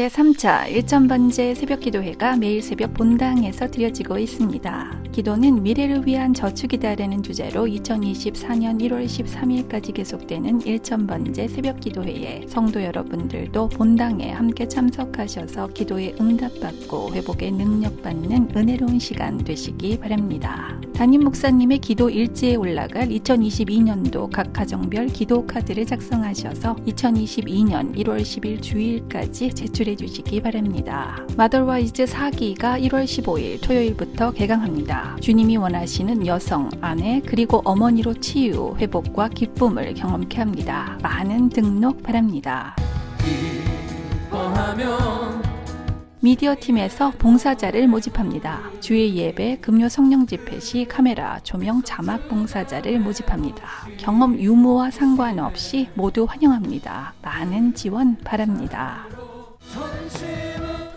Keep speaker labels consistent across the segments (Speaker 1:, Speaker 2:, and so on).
Speaker 1: 제3차 1천번제 새벽기도회가 매일 새벽 본당에서 드려지고 있습니다. 기도는 미래를 위한 저축이다라는 주제로 2024년 1월 13일까지 계속되는 1천번제 새벽기도회에 성도 여러분들도 본당에 함께 참석하셔서 기도에 응답받고 회복의 능력받는 은혜로운 시간 되시기 바랍니다. 담임 목사님의 기도 일지에 올라갈 2022년도 각 가정별 기도 카드를 작성하셔서 2022년 1월 10일 주일까지 제출해 주시기 바랍니다. 마더와 이즈 4기가 1월 15일 토요일부터 개강합니다. 주님이 원하시는 여성, 아내, 그리고 어머니로 치유, 회복과 기쁨을 경험케 합니다. 많은 등록 바랍니다. 미디어 팀에서 봉사자를 모집합니다. 주일 예배, 금요 성령 집회 시 카메라, 조명, 자막 봉사자를 모집합니다. 경험 유무와 상관없이 모두 환영합니다. 많은 지원 바랍니다.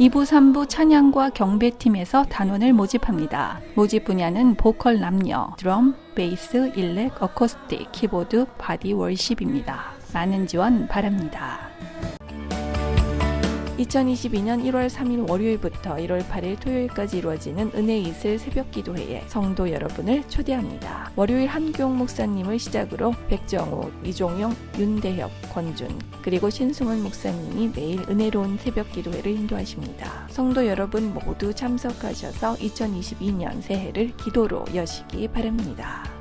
Speaker 1: 2부, 3부 찬양과 경배팀에서 단원을 모집합니다. 모집 분야는 보컬 남녀, 드럼, 베이스, 일렉, 어코스틱, 키보드, 바디 월십입니다. 많은 지원 바랍니다. 2022년 1월 3일 월요일부터 1월 8일 토요일까지 이루어지는 은혜 이슬 새벽 기도회에 성도 여러분을 초대합니다. 월요일 한교옥 목사님을 시작으로 백정우, 이종용, 윤대혁, 권준, 그리고 신승원 목사님이 매일 은혜로운 새벽 기도회를 인도하십니다. 성도 여러분 모두 참석하셔서 2022년 새해를 기도로 여시기 바랍니다.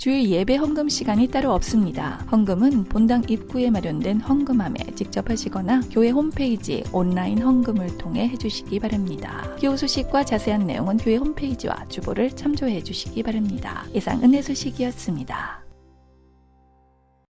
Speaker 1: 주일 예배 헌금 시간이 따로 없습니다. 헌금은 본당 입구에 마련된 헌금함에 직접 하시거나 교회 홈페이지 온라인 헌금을 통해 해주시기 바랍니다. 기호 소식과 자세한 내용은 교회 홈페이지와 주보를 참조해 주시기 바랍니다. 이상 은혜 소식이었습니다.